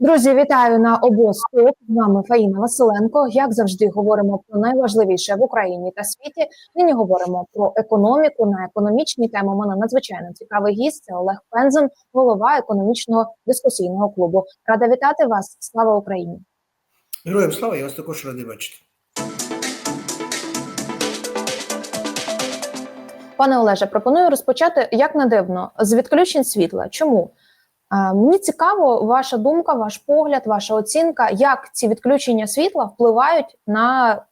Друзі, вітаю на обосток. З вами Фаїна Василенко. Як завжди, говоримо про найважливіше в Україні та світі. Нині говоримо про економіку на економічні теми. У мене надзвичайно цікавий гість. Це Олег Пензен, голова економічного дискусійного клубу. Рада вітати вас. Слава Україні! Героям слава, я вас також радий бачити. Пане Олеже, пропоную розпочати як не дивно з відключень світла. Чому? Е, Мені цікаво, ваша думка, ваш погляд, ваша оцінка, як ці відключення світла впливають на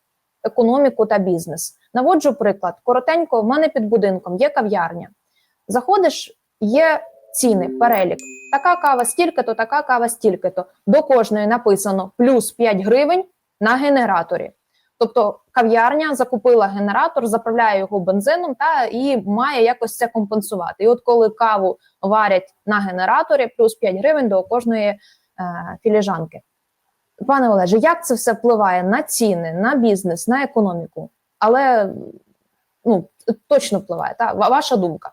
економіку та бізнес. Наводжу приклад. Коротенько, в мене під будинком є кав'ярня. Заходиш, є ціни, перелік. Така кава стільки-то, така кава стільки-то. До кожної написано плюс 5 гривень на генераторі. Тобто кав'ярня закупила генератор, заправляє його бензином та і має якось це компенсувати. І от коли каву варять на генераторі, плюс 5 гривень до кожної е, філіжанки. Пане Олеже, як це все впливає на ціни, на бізнес, на економіку? Але ну, точно впливає. Та? Ваша думка.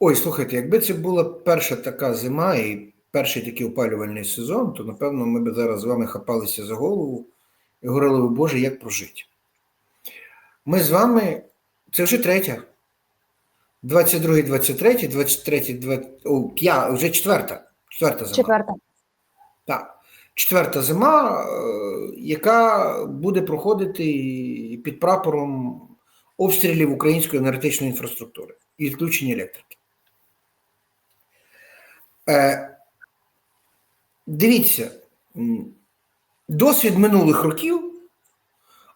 Ой, слухайте, якби це була перша така зима і перший такий опалювальний сезон, то напевно ми б зараз з вами хапалися за голову і говорили, «О, Боже, як прожити. Ми з вами, це вже третя. 22, 23, 23, 20, о, п'я, вже четверта. Четверта зима. Четверта. Так. Четверта зима, е, яка буде проходити під прапором обстрілів української енергетичної інфраструктури і відключення електрики. Е, Дивіться, досвід минулих років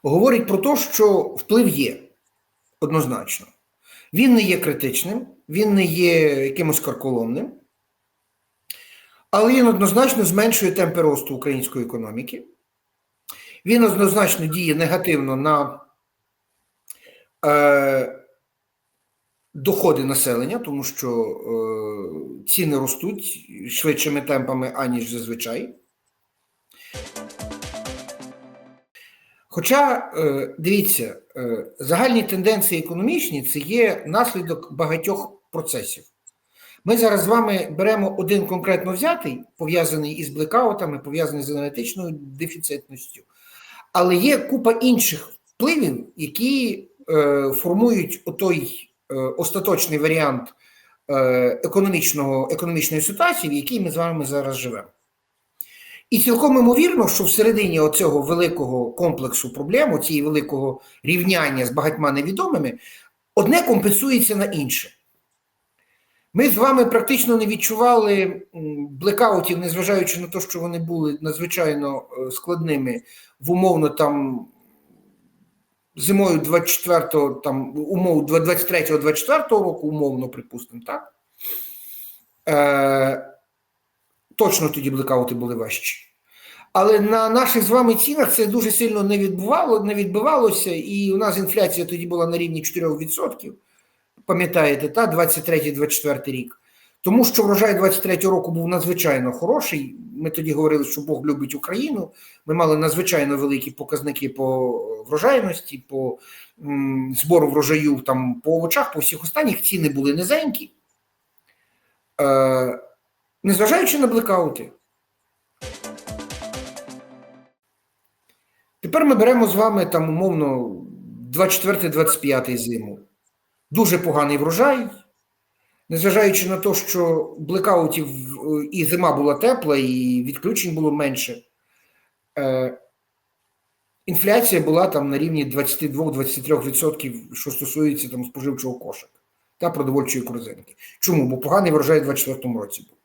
говорить про те, що вплив є однозначно. Він не є критичним, він не є якимось карколомним. Але він однозначно зменшує темпи росту української економіки. Він однозначно діє негативно на е, доходи населення, тому що е, ціни ростуть швидшими темпами, аніж зазвичай. Хоча, е, дивіться, е, загальні тенденції економічні це є наслідок багатьох процесів. Ми зараз з вами беремо один конкретно взятий, пов'язаний із блекаутами, пов'язаний з енергетичною дефіцитністю, але є купа інших впливів, які е, формують отой остаточний варіант е, економічного, економічної ситуації, в якій ми з вами зараз живемо. І цілком імовірно, що всередині оцього великого комплексу проблем, цієї великого рівняння з багатьма невідомими, одне компенсується на інше. Ми з вами практично не відчували блекаутів, незважаючи на те, що вони були надзвичайно е, складними в умовно там зимою 24-го, там умов 23-24 року, умовно, припустимо, так? Е, точно тоді блекаути були важчі. Але на наших з вами цінах це дуже сильно не відбувало, не відбивалося, і у нас інфляція тоді була на рівні 4%. Пам'ятаєте, та 23-24 рік. Тому що врожай 23-го року був надзвичайно хороший. Ми тоді говорили, що Бог любить Україну. Ми мали надзвичайно великі показники по врожайності, по збору врожаю там, по овочах, по всіх останніх ціни були низенькі. Е, незважаючи на блекаути. Тепер ми беремо з вами там умовно 24-25 зиму. Дуже поганий врожай, незважаючи на те, що блекаутів е, і зима була тепла, і відключень було менше. Е, інфляція була там на рівні 22-23%, що стосується там споживчого кошика та продовольчої корзинки. Чому? Бо поганий врожай у 24-му році був.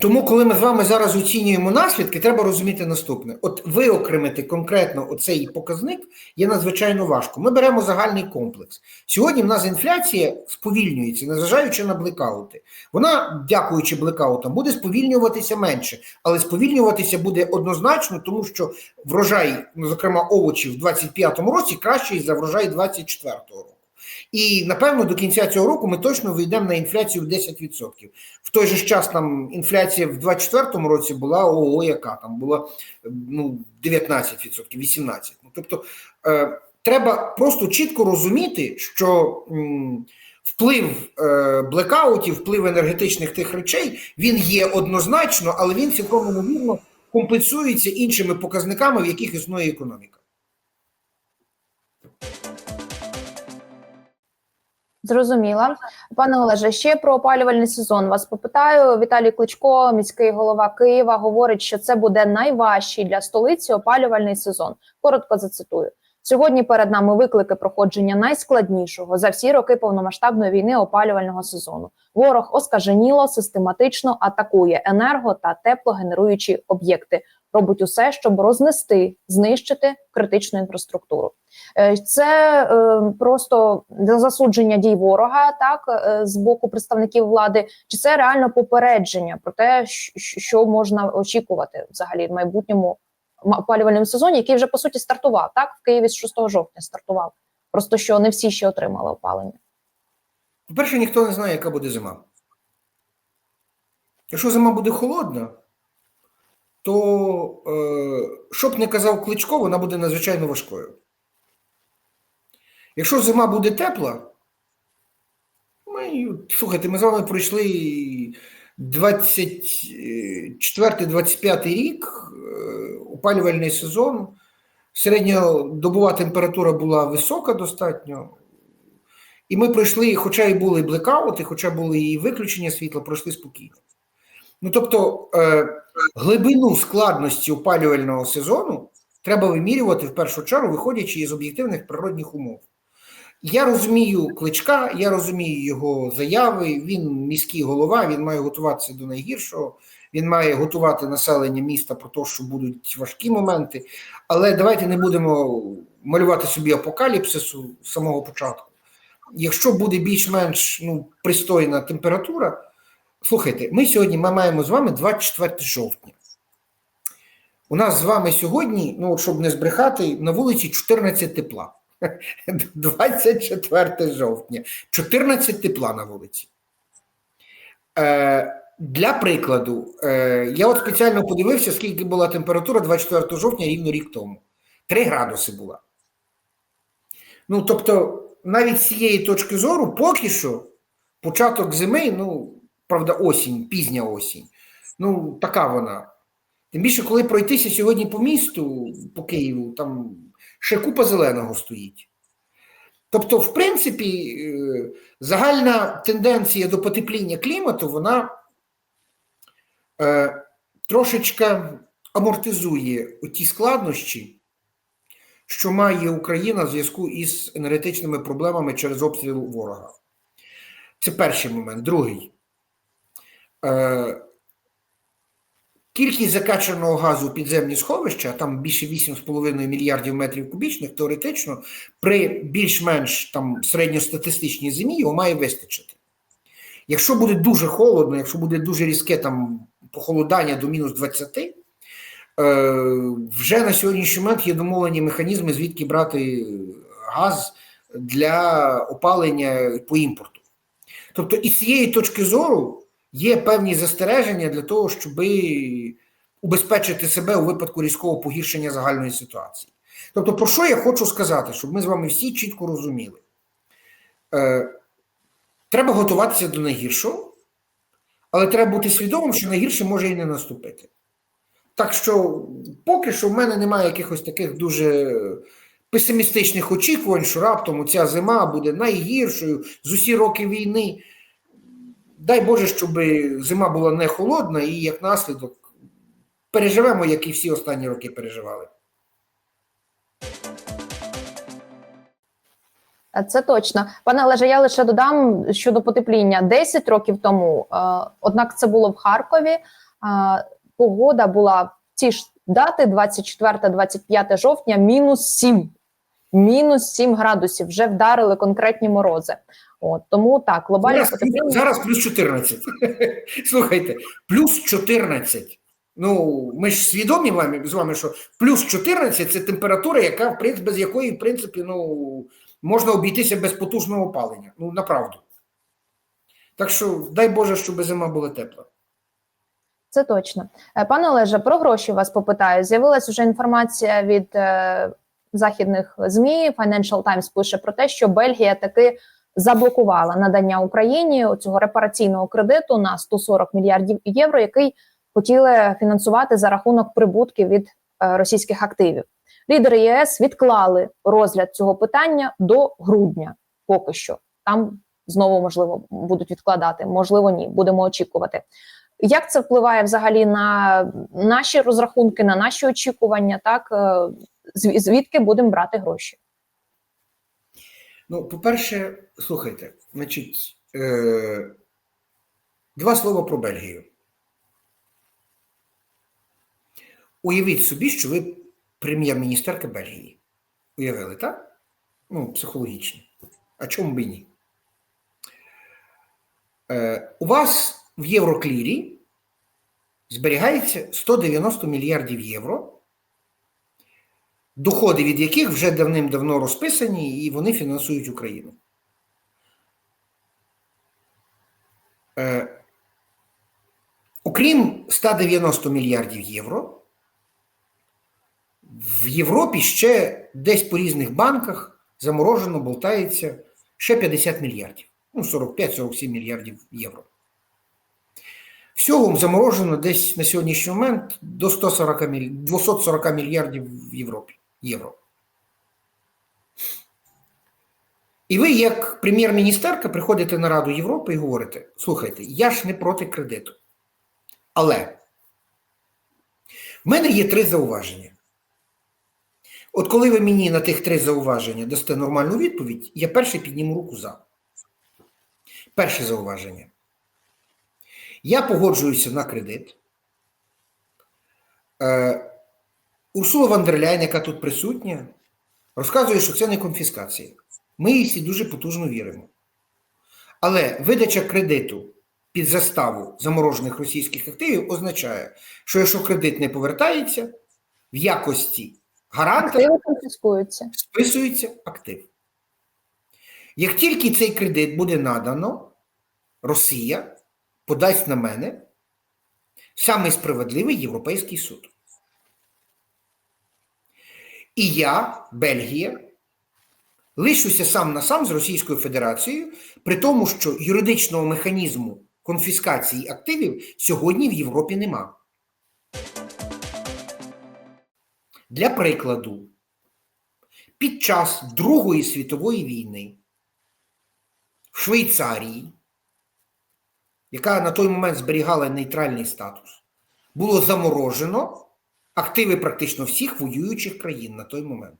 Тому, коли ми з вами зараз оцінюємо наслідки, треба розуміти наступне: от виокремити конкретно оцей показник є надзвичайно важко. Ми беремо загальний комплекс. Сьогодні в нас інфляція сповільнюється, незважаючи на блекаути. Вона, дякуючи блекаутам, буде сповільнюватися менше, але сповільнюватися буде однозначно, тому що врожай, ну, зокрема овочів, в 25-му році кращий за врожай 24-го року. І напевно до кінця цього року ми точно вийдемо на інфляцію в 10%. В той же час там інфляція в 24-му році була ого, яка там була ну, 19%, 18%. Ну, тобто е, треба просто чітко розуміти, що м, вплив е, блекаутів, вплив енергетичних тих речей, він є однозначно, але він цілком ймовірно компенсується іншими показниками, в яких існує економіка. Зрозуміла. Пане Олеже, ще про опалювальний сезон вас попитаю. Віталій Кличко, міський голова Києва, говорить, що це буде найважчий для столиці опалювальний сезон. Коротко зацитую. Сьогодні перед нами виклики проходження найскладнішого за всі роки повномасштабної війни опалювального сезону. Ворог оскаженіло систематично атакує енерго та теплогенеруючі об'єкти. Робить усе, щоб рознести, знищити критичну інфраструктуру. Е, Це е, просто засудження дій ворога, так е, з боку представників влади, чи це реально попередження про те, що можна очікувати взагалі в майбутньому опалювальному сезоні, який вже по суті стартував. Так в Києві з 6 жовтня стартував. Просто що не всі ще отримали опалення. По-перше, ніхто не знає, яка буде зима. Якщо зима буде холодна, то, е, що б не казав Кличко, вона буде надзвичайно важкою. Якщо зима буде тепла, ми, слухайте, ми з вами пройшли 24-25 рік, е, опалювальний сезон. Середньодобова температура була висока достатньо. І ми пройшли, хоча і були блекаути, хоча були і виключення світла, пройшли спокійно. Ну тобто, е, глибину складності опалювального сезону треба вимірювати в першу чергу, виходячи із об'єктивних природних умов. Я розумію кличка, я розумію його заяви. Він міський голова, він має готуватися до найгіршого. Він має готувати населення міста про те, що будуть важкі моменти. Але давайте не будемо малювати собі апокаліпсису з самого початку. Якщо буде більш-менш ну, пристойна температура, слухайте, ми сьогодні ми маємо з вами 24 жовтня. У нас з вами сьогодні, ну щоб не збрехати, на вулиці 14 тепла. 24 жовтня, 14 тепла на вулиці. Е, для прикладу, е, я от спеціально подивився, скільки була температура 24 жовтня рівно рік тому. 3 градуси була. Ну, тобто, навіть з цієї точки зору, поки що, початок зими, ну, правда, осінь, пізня осінь. Ну, така вона. Тим більше, коли пройтися сьогодні по місту, по Києву, там ще купа зеленого стоїть. Тобто, в принципі, е, загальна тенденція до потепління клімату, вона е, трошечка амортизує ті складнощі, що має Україна в зв'язку із енергетичними проблемами через обстріл ворога. Це перший момент. Другий. Е, Кількість закачаного газу у підземні сховища, там більше 8,5 мільярдів метрів кубічних, теоретично, при більш-менш там середньостатистичній зимі його має вистачити. Якщо буде дуже холодно, якщо буде дуже різке там похолодання до мінус 20, е, вже на сьогоднішній момент є домовлені механізми, звідки брати газ для опалення по імпорту. Тобто, із цієї точки зору є певні застереження для того, щоб убезпечити себе у випадку різкого погіршення загальної ситуації. Тобто, про що я хочу сказати, щоб ми з вами всі чітко розуміли? Е, Треба готуватися до найгіршого, але треба бути свідомим, що найгірше може і не наступити. Так що, поки що, в мене немає якихось таких дуже песимістичних очікувань, що раптом ця зима буде найгіршою з усі роки війни. Дай Боже, щоб зима була не холодна і як наслідок переживемо, як і всі останні роки переживали. Е, Це точно, пане Олеже. Я лише додам щодо потепління 10 років тому. Е, однак це було в Харкові. Е, погода була в ті ж дати 24-25 жовтня, мінус 7. Мінус 7 градусів вже вдарили конкретні морози. От тому так, глобальне Зараз, потепління. зараз плюс 14. Слухайте, плюс 14. Ну, ми ж свідомі вами- з вами, що плюс 14 це температура, яка, в принципі, без якої, в принципі, ну, можна обійтися без потужного опалення. Ну, направду. Так що, дай Боже, щоб зима була тепла. Це точно. Е, Пане Олеже, про гроші вас попитаю. З'явилася вже інформація від е, західних ЗМІ. Financial Times пише про те, що Бельгія таки заблокувала надання Україні цього репараційного кредиту на 140 мільярдів євро, який хотіли фінансувати за рахунок прибутків від е, російських активів. Лідери ЄС відклали розгляд цього питання до грудня. Поки що там знову можливо будуть відкладати, можливо, ні. Будемо очікувати. Як це впливає взагалі на наші розрахунки, на наші очікування? Так е, звідки будемо брати гроші? Ну, по-перше, слухайте, значить, е, два слова про Бельгію. Уявіть собі, що ви прем'єр-міністерка Бельгії. Уявили, так? Ну, психологічно. А чому б і ні? Е, у вас в Євроклірі зберігається 190 мільярдів євро, доходи від яких вже давним-давно розписані, і вони фінансують Україну. Е, окрім 190 мільярдів євро, в Європі ще десь по різних банках заморожено болтається ще 50 мільярдів. Ну, 45-47 мільярдів євро. Всього заморожено десь на сьогоднішній момент до 140 міль... 240 мільярдів в Європі. Євро. І ви, як прем'єр-міністерка, приходите на Раду Європи і говорите: слухайте, я ж не проти кредиту. Але в мене є три зауваження. От коли ви мені на тих три зауваження дасте нормальну відповідь, я перший підніму руку за. Перше зауваження. Я погоджуюся на кредит. Е, Урсула ван дер яка тут присутня, розказує, що це не конфіскація. Ми їй всі дуже потужно віримо. Але видача кредиту під заставу заморожених російських активів означає, що якщо кредит не повертається, в якості гаранта списується актив. Як тільки цей кредит буде надано, Росія подасть на мене самий справедливий Європейський суд. І я, Бельгія, лишуся сам на сам з Російською Федерацією, при тому, що юридичного механізму конфіскації активів сьогодні в Європі нема. Для прикладу, під час Другої світової війни в Швейцарії, яка на той момент зберігала нейтральний статус, було заморожено активи практично всіх воюючих країн на той момент.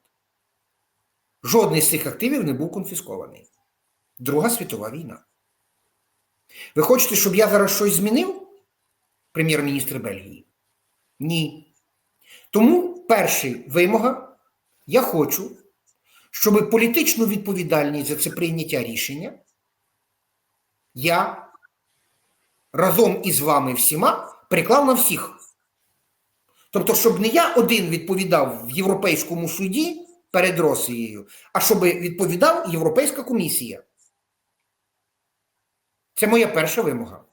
Жодний з цих активів не був конфіскований. Друга світова війна. Ви хочете, щоб я зараз щось змінив, прем'єр-міністр Бельгії? Ні. Тому перший вимога я хочу, щоб політичну відповідальність за це прийняття рішення я разом із вами всіма приклав на всіх. Тобто, щоб не я один відповідав в Європейському суді перед Росією, а щоб відповідав Європейська комісія. Це моя перша вимога.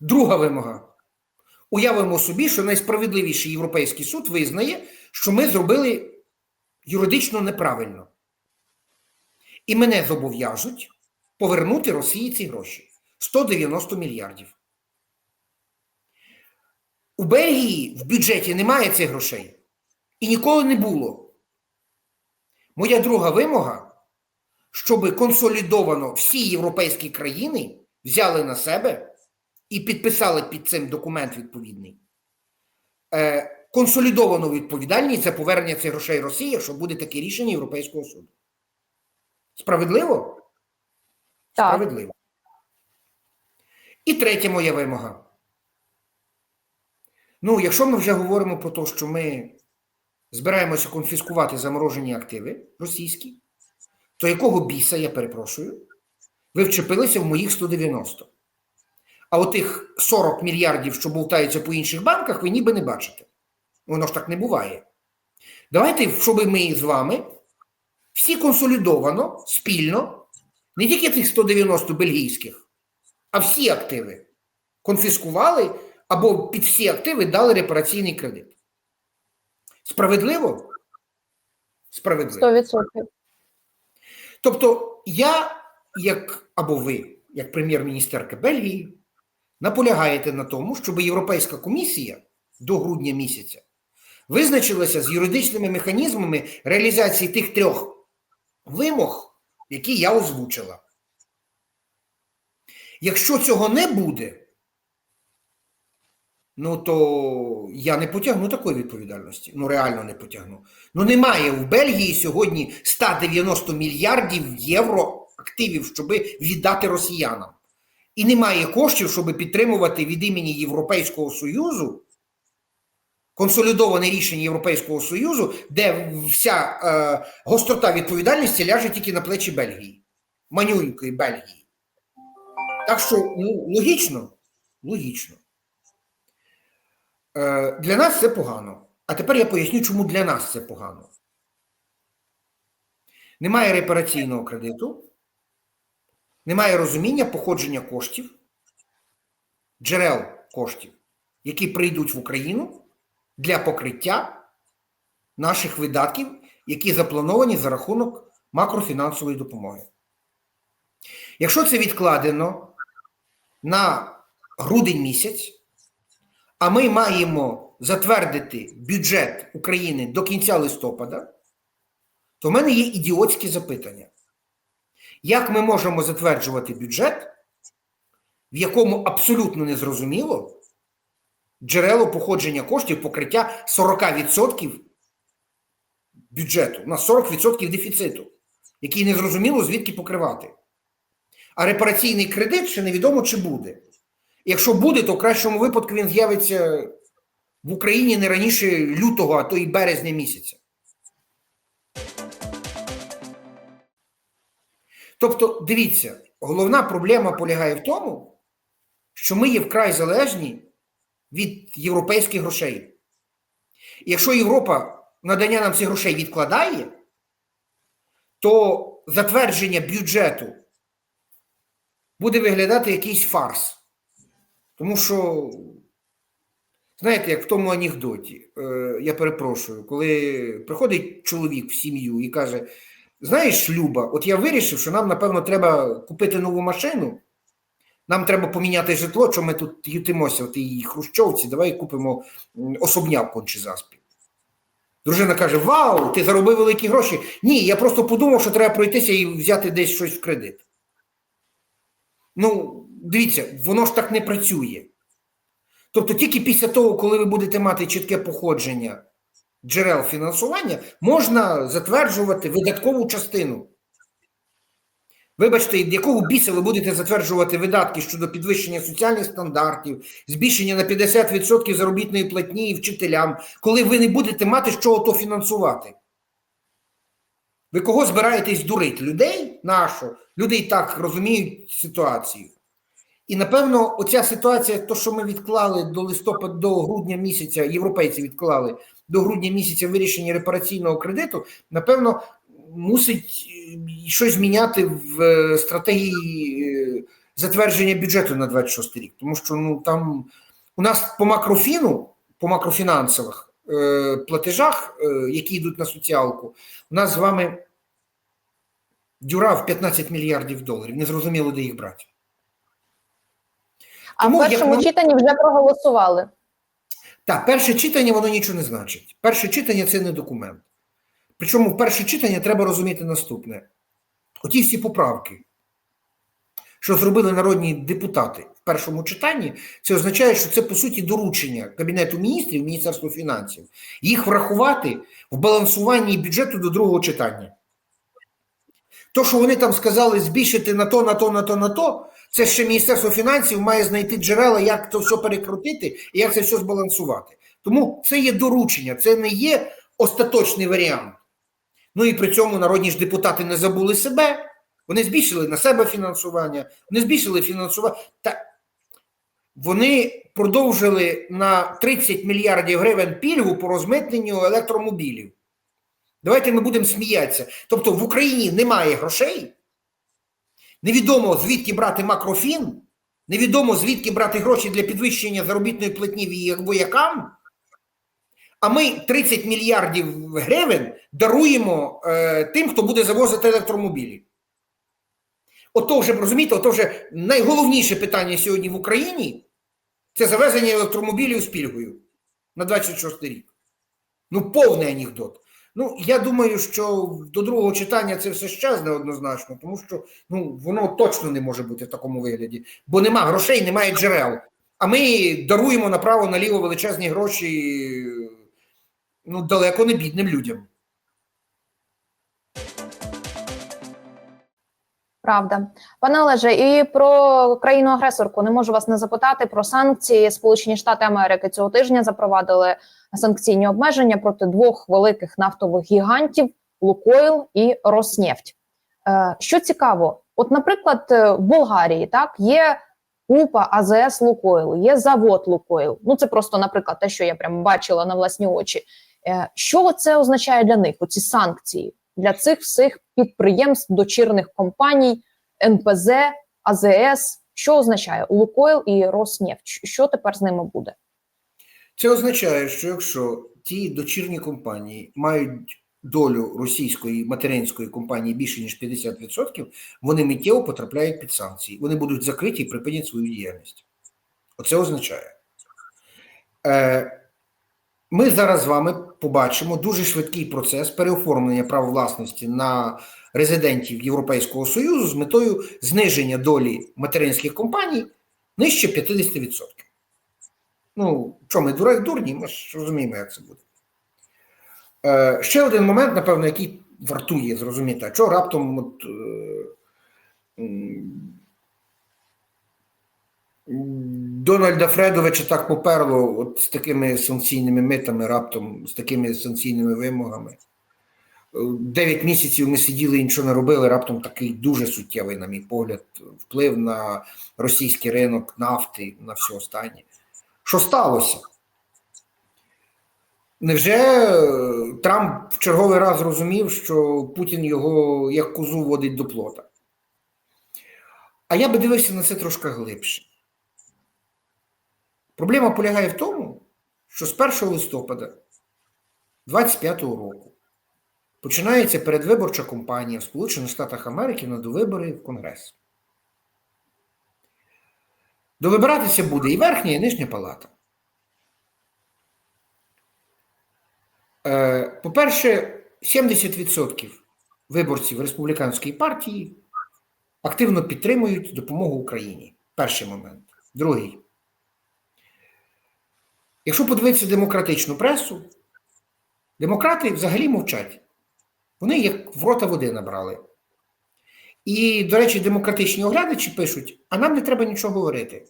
Друга вимога. Уявимо собі, що найсправедливіший Європейський суд визнає, що ми зробили юридично неправильно. І мене зобов'яжуть повернути Росії ці гроші 190 мільярдів. У Бельгії в бюджеті немає цих грошей. І ніколи не було. Моя друга вимога, щоб консолідовано всі європейські країни взяли на себе і підписали під цим документ відповідний. Е, консолідовану відповідальність за повернення цих грошей Росії, якщо буде таке рішення Європейського суду. Справедливо? Так. Справедливо. І третя моя вимога. Ну, якщо ми вже говоримо про те, що ми збираємося конфіскувати заморожені активи російські, то якого біса, я перепрошую, ви вчепилися в моїх 190. А отих 40 мільярдів, що болтаються по інших банках, ви ніби не бачите. Воно ж так не буває. Давайте, щоб ми з вами всі консолідовано, спільно, не тільки тих 190 бельгійських, а всі активи конфіскували або під всі активи дали репараційний кредит. Справедливо? Справедливо. 100%. Тобто, я, як або ви, як прем'єр-міністерка Бельгії, наполягаєте на тому, щоб Європейська комісія до грудня місяця визначилася з юридичними механізмами реалізації тих трьох вимог, які я озвучила. Якщо цього не буде, ну то я не потягну такої відповідальності. Ну, реально не потягну. Ну, немає в Бельгії сьогодні 190 мільярдів євро активів, щоб віддати росіянам. І немає коштів, щоб підтримувати від імені Європейського Союзу консолідоване рішення Європейського Союзу, де вся е, гострота відповідальності ляже тільки на плечі Бельгії, манюнької Бельгії. Так що, ну, логічно, логічно. Е, для нас це погано. А тепер я поясню, чому для нас це погано. Немає репараційного кредиту, немає розуміння походження коштів, джерел коштів, які прийдуть в Україну для покриття наших видатків, які заплановані за рахунок макрофінансової допомоги. Якщо це відкладено на грудень місяць, а ми маємо затвердити бюджет України до кінця листопада, то в мене є ідіотське запитання. Як ми можемо затверджувати бюджет, в якому абсолютно незрозуміло джерело походження коштів покриття 40% бюджету, у нас 40% дефіциту, який незрозуміло звідки покривати. А репараційний кредит ще невідомо чи буде. Якщо буде, то в кращому випадку він з'явиться в Україні не раніше лютого, а то і березня місяця. Тобто, дивіться, головна проблема полягає в тому, що ми є вкрай залежні від європейських грошей. Якщо Європа надання нам цих грошей відкладає, то затвердження бюджету буде виглядати якийсь фарс. Тому що, знаєте, як в тому анекдоті, е, я перепрошую, коли приходить чоловік в сім'ю і каже: Знаєш, Люба, от я вирішив, що нам, напевно, треба купити нову машину. Нам треба поміняти житло, що ми тут ютимося в тій хрущовці, давай купимо особняк конче заспів. Дружина каже: Вау, ти заробив великі гроші. Ні, я просто подумав, що треба пройтися і взяти десь щось в кредит. Ну, дивіться, воно ж так не працює. Тобто, тільки після того, коли ви будете мати чітке походження джерел фінансування, можна затверджувати видаткову частину. Вибачте, якого біса ви будете затверджувати видатки щодо підвищення соціальних стандартів, збільшення на 50% заробітної платні вчителям, коли ви не будете мати з чого то фінансувати? Ви кого збираєтесь дурити? Людей? Нашу? Люди і так розуміють ситуацію. І напевно, оця ситуація, то, що ми відклали до листопада, до грудня місяця, європейці відклали до грудня місяця вирішення репараційного кредиту, напевно, мусить е, щось зміняти в е, стратегії е, затвердження бюджету на 26 рік. Тому що ну там у нас по макрофіну, по макрофінансових е, платежах, е, які йдуть на соціалку, у нас з вами дюра в 15 мільярдів доларів. Незрозуміло, де їх брати. А в першому ми- читанні вже проголосували. Так, перше читання воно нічого не значить. Перше читання це не документ. Причому в перше читання треба розуміти наступне: оті всі поправки, що зробили народні депутати в першому читанні, це означає, що це по суті доручення Кабінету міністрів, Міністерства фінансів, їх врахувати в балансуванні бюджету до другого читання. То, що вони там сказали збільшити на то, на то, на то, на то, це ще Міністерство фінансів має знайти джерела, як то все перекрутити і як це все збалансувати. Тому це є доручення, це не є остаточний варіант. Ну і при цьому народні ж депутати не забули себе. Вони збільшили на себе фінансування, вони збільшили фінансування. Та вони продовжили на 30 мільярдів гривень пільгу по розмитненню електромобілів. Давайте ми будемо сміятися. Тобто в Україні немає грошей, невідомо звідки брати макрофін, невідомо звідки брати гроші для підвищення заробітної платні воякам. А ми 30 мільярдів гривень даруємо е, тим, хто буде завозити електромобілі. ото вже розумієте, ото вже найголовніше питання сьогодні в Україні це завезення електромобілів з пільгою на 26 рік. Ну, повний анекдот. Ну, я думаю, що до другого читання це все щезне однозначно, тому що ну, воно точно не може бути в такому вигляді, бо нема грошей, немає джерел. А ми даруємо направо-наліво величезні гроші ну, далеко не бідним людям. Правда, пане Олеже, і про країну-агресорку не можу вас не запитати про санкції. Сполучені Штати Америки цього тижня запровадили санкційні обмеження проти двох великих нафтових гігантів Лукойл і Роснефть. Е, Що цікаво, от, наприклад, е, в Болгарії так є купа АЗС Лукойл, є завод Лукойл. Ну це просто, наприклад, те, що я прям бачила на власні очі. Е, Що це означає для них? Оці санкції для цих всіх підприємств, дочірних компаній, НПЗ, АЗС. Що означає Лукойл і Роснефть? Що тепер з ними буде? Це означає, що якщо ті дочірні компанії мають долю російської материнської компанії більше ніж 50%, вони миттєво потрапляють під санкції. Вони будуть закриті і припинять свою діяльність. Оце означає. Е, Ми зараз з вами побачимо дуже швидкий процес переоформлення права власності на резидентів Європейського Союзу з метою зниження долі материнських компаній нижче 50%. Ну, що ми дураки дурні, ми ж розуміємо, як це буде. Е, ще один момент, напевно, який вартує зрозуміти, а чого раптом от, е, Дональда Фредовича так поперло от з такими санкційними митами, раптом, з такими санкційними вимогами. Дев'ять місяців ми сиділи і нічого не робили. Раптом такий дуже суттєвий, на мій погляд, вплив на російський ринок нафти, на все останнє. Що сталося? Невже е, Трамп в черговий раз зрозумів, що Путін його як козу водить до плота? А я би дивився на це трошки глибше. Проблема полягає в тому, що з 1 листопада 25 року починається передвиборча кампанія в Сполучених Штатах Америки на довибори в Конгрес. Довибиратися буде і верхня, і нижня палата. Е, По-перше, 70% виборців республіканської партії активно підтримують допомогу Україні. Перший момент. Другий. Якщо подивитися демократичну пресу, демократи взагалі мовчать. Вони як в рота води набрали. І, до речі, демократичні оглядачі пишуть, а нам не треба нічого говорити.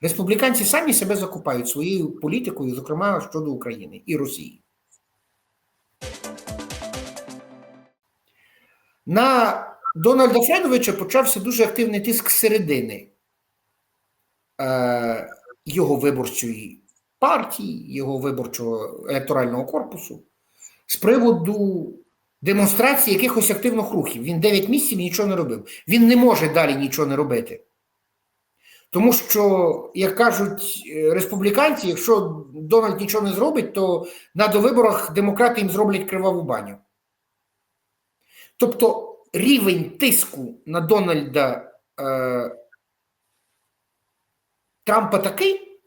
Республіканці самі себе закупають своєю політикою, зокрема щодо України і Росії. На Дональда Фредовича почався дуже активний тиск з середини е, його виборчої партії, його виборчого електорального корпусу з приводу демонстрації якихось активних рухів. Він 9 місяців нічого не робив. Він не може далі нічого не робити. Тому що, як кажуть е, республіканці, якщо Дональд нічого не зробить, то на довиборах демократи їм зроблять криваву баню. Тобто рівень тиску на Дональда е, Трампа такий,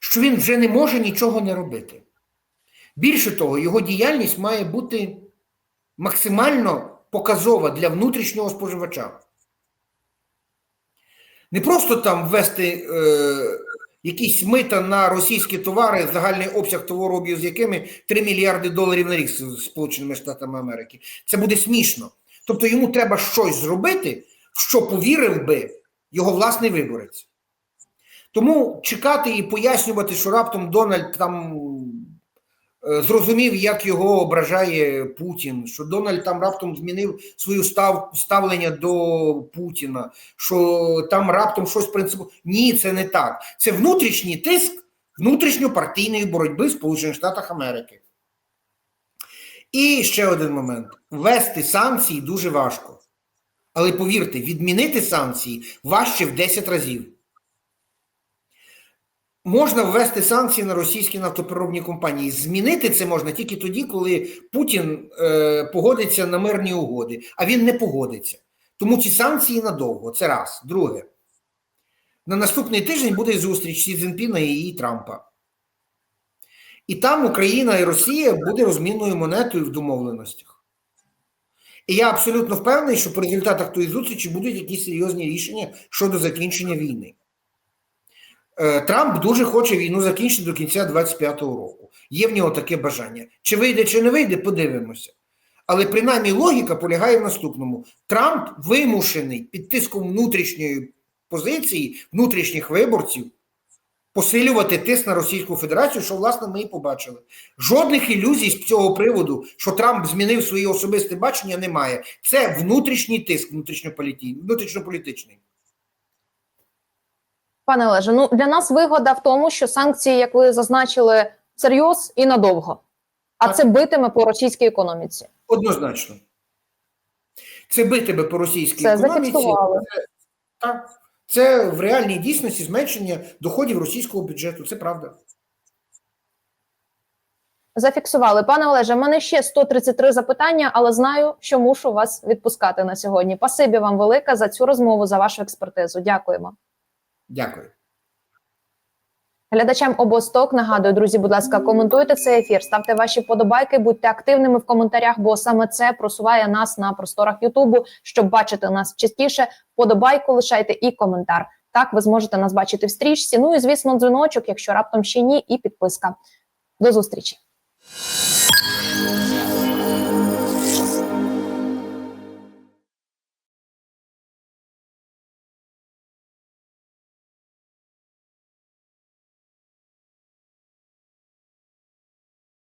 що він вже не може нічого не робити. Більше того, його діяльність має бути максимально показова для внутрішнього споживача. Не просто там ввести е, якісь мита на російські товари, загальний обсяг товарообігу з якими 3 мільярди доларів на рік з Сполученими Штатами Америки. Це буде смішно. Тобто йому треба щось зробити, в що повірив би його власний виборець. Тому чекати і пояснювати, що раптом Дональд там зрозумів, як його ображає Путін, що Дональд там раптом змінив свою став, ставлення до Путіна, що там раптом щось принципово. Ні, це не так. Це внутрішній тиск внутрішньопартійної боротьби Сполучених Штатах Америки. І ще один момент: ввести санкції дуже важко. Але повірте, відмінити санкції важче в 10 разів. Можна ввести санкції на російські нафтопереробні компанії. Змінити це можна тільки тоді, коли Путін е, погодиться на мирні угоди, а він не погодиться. Тому ці санкції надовго. Це раз. Друге. На наступний тиждень буде зустріч Сі Цзінпіна і Трампа. І там Україна і Росія буде розмінною монетою в домовленостях. І я абсолютно впевнений, що по результатах тої зустрічі будуть якісь серйозні рішення щодо закінчення війни. Е, Трамп дуже хоче війну закінчити до кінця 25-го року. Є в нього таке бажання. Чи вийде, чи не вийде, подивимося. Але принаймні логіка полягає в наступному: Трамп вимушений під тиском внутрішньої позиції, внутрішніх виборців посилювати тиск на Російську Федерацію, що власне ми і побачили. Жодних ілюзій з цього приводу, що Трамп змінив своє особисте бачення, немає. Це внутрішній тиск, внутрішньополітичний. Пане Олеже, ну для нас вигода в тому, що санкції, як ви зазначили, серйоз і надовго. А це битиме по російській економіці. Однозначно. Це битиме по російській Це економіці. зафіксували. Так. Це в реальній дійсності зменшення доходів російського бюджету. Це правда. Зафіксували. Пане Олеже, в мене ще 133 запитання, але знаю, що мушу вас відпускати на сьогодні. Пасибі вам велике за цю розмову, за вашу експертизу. Дякуємо. Дякую. Глядачам обосток нагадую, друзі, будь ласка, коментуйте цей ефір, ставте ваші подобайки, будьте активними в коментарях, бо саме це просуває нас на просторах Ютубу. Щоб бачити нас частіше, подобайку лишайте і коментар. Так ви зможете нас бачити в стрічці. Ну і звісно, дзвіночок, якщо раптом ще ні, і підписка. До зустрічі.